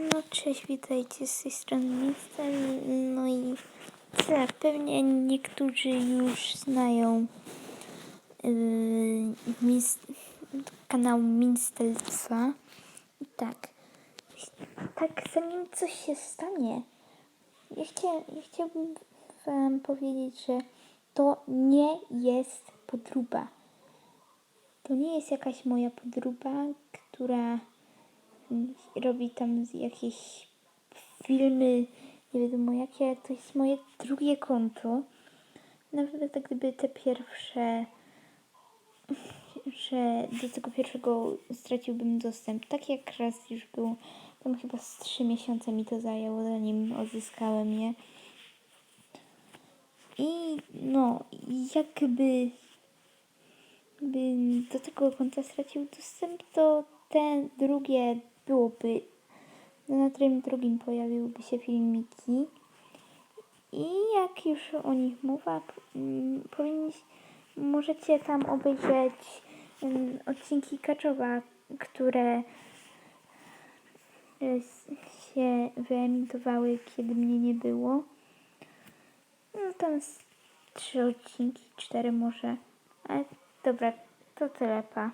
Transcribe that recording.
No cześć, witajcie z tej strony Mister. No i tak, pewnie niektórzy już znają yy, mis, kanał Minstelca. Tak, tak zanim coś się stanie, ja, chcia, ja chciałbym wam powiedzieć, że to nie jest podróba. To nie jest jakaś moja podróba, która robi tam jakieś filmy, nie wiadomo jakie. To jest moje drugie konto. Nawet tak gdyby te pierwsze, że do tego pierwszego straciłbym dostęp. Tak jak raz już było, tam chyba z trzy miesiące mi to zajęło, zanim odzyskałem je. I no, jakby do tego konta stracił dostęp, to te drugie byłoby, no, na tym drugim pojawiłyby się filmiki. I jak już o nich mowa, mm, powinniś, możecie tam obejrzeć mm, odcinki Kaczowa, które e, się wyemitowały, kiedy mnie nie było. No tam trzy odcinki, cztery może. Ale dobra, to tyle, pa.